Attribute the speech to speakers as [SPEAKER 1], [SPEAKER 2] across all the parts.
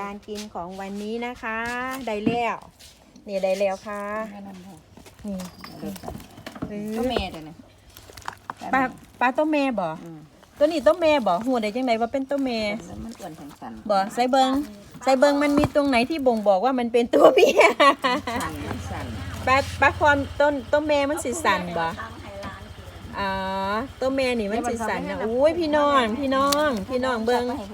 [SPEAKER 1] การกินของวันนี้นะคะ ได้แล้วนี่ได้แล้วค่ะ
[SPEAKER 2] แม่นั่นค่ะ
[SPEAKER 1] นี่
[SPEAKER 2] เด็กกัน
[SPEAKER 1] เอ
[SPEAKER 2] ก็
[SPEAKER 1] อ
[SPEAKER 2] แม่เดี๋ยวนี้
[SPEAKER 1] ปลาปลาต้มแม่บ่
[SPEAKER 2] อืม
[SPEAKER 1] ตัวนี้ต้มแม่บ่หูได้จังไดว่าเป็นต้มแม่
[SPEAKER 2] แล้วมันอ้วนสันสัน
[SPEAKER 1] บ่ใส่เบิงใส่เบิงมันมีตรงไหนที่บ่งบอกว่ามันเป็นตัวเมีย
[SPEAKER 2] สันมันสัน
[SPEAKER 1] ปลาปลาคอมต้นต้มแม่มันสิสั่นบ่อ๋อต้มแม่นี่มันสิสั่นนะอุ้ยพี่น้องพี่น้องพี่น้องเบิง
[SPEAKER 2] อาไปให้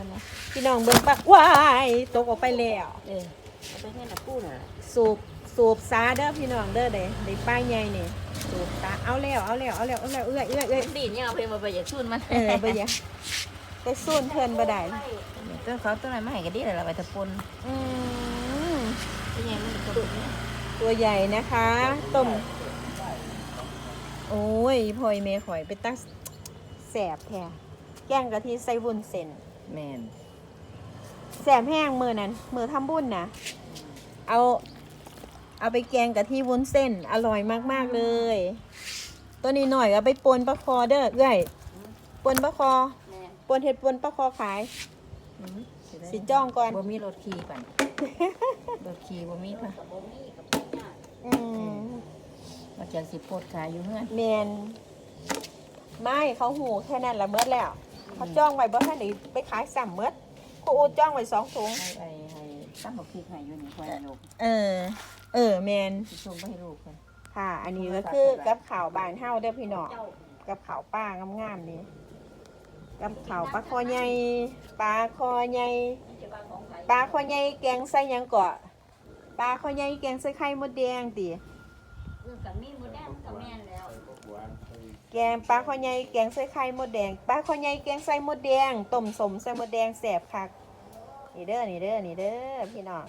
[SPEAKER 2] พิ่นนะ
[SPEAKER 1] พี่น้องเบิงปักว้ายตกออกไปแล้ว
[SPEAKER 2] เออเอาไปให้นักกู้น่ะ
[SPEAKER 1] สูบสูบซาเด้อพี่น้องเด้อเด้ได้ป้ายใหญ่นี่สูบซาเอาแล้วเอาแล้วเอาแล้วเอาแล้วเอื้อยเอื้อยเอื้อย
[SPEAKER 2] ดีเนี่ยเอาเพลงมาไปอยากชุนมัน
[SPEAKER 1] เออบ่อยาไปส่วนเพิ่นบ่ได้
[SPEAKER 2] ต้นเขาต้นอะไรมาให้ก็ดีเลยเราไปตะปน
[SPEAKER 1] อืม
[SPEAKER 2] เป็นไงมันก็
[SPEAKER 1] ตัวใหญ่นะคะต้มโอ้ยพลอยเมย์ข่อยไปตักแสบแท้แกงกะทิใส่วุ้นเส้น
[SPEAKER 2] แม่น
[SPEAKER 1] แสบแห้งมือนั้นมือทำบุญนะเอา เอาไปแกงกะทิวุ้นเส้น อร่อยมาก ๆ เลย ตัวนี้หน่อยเอาไปปนปลาคอเด้อเอ้อยปนปลาคอ
[SPEAKER 2] แม่
[SPEAKER 1] ปนเห็ดปนปลาคอขาย
[SPEAKER 2] อืม
[SPEAKER 1] สิจ้องก่อน
[SPEAKER 2] บ่มีรถขี่ก่อนรถขี่บ่มีค่ะ
[SPEAKER 1] อืม
[SPEAKER 2] มาจากสิโพดขายอยู่เฮือน
[SPEAKER 1] เมนไม่เขาหูแค่นั้นละเมิดแล้วเขาจ้องไว้บ่ท่านได้ไปขายสั่มเมิด ครูอูจ้องไว้สองถุง
[SPEAKER 2] ให้ไอ้ให้ตั้งบักพริกให้อยู่นี่ควายลูก
[SPEAKER 1] เออ เออแมน
[SPEAKER 2] สิส่งไปให้ลูกกัน
[SPEAKER 1] ค่ะ อันนี้ก็คือกับข่าวบานเฮาเด้อพี่น้องกับข่าวป้างามๆนี่กับข่าวปลาคอใหญ่ปลาคอใหญ่ปลาคอใหญ่แกงใส่หยังเกาะปลาคอใหญ่แกงใส่ไข่มดแดงติ
[SPEAKER 2] กับมีหมูแดงกับแม่นแล้ว
[SPEAKER 1] แกงปลาข้อใหญ่แกงใส่ไข่มดแดงปลาข้อใหญ่แกงใส่มดแดงต้มสมใส่มดแดงแสบคักนี่เด้อนี่เด้อนี่เด้อพี่น้อง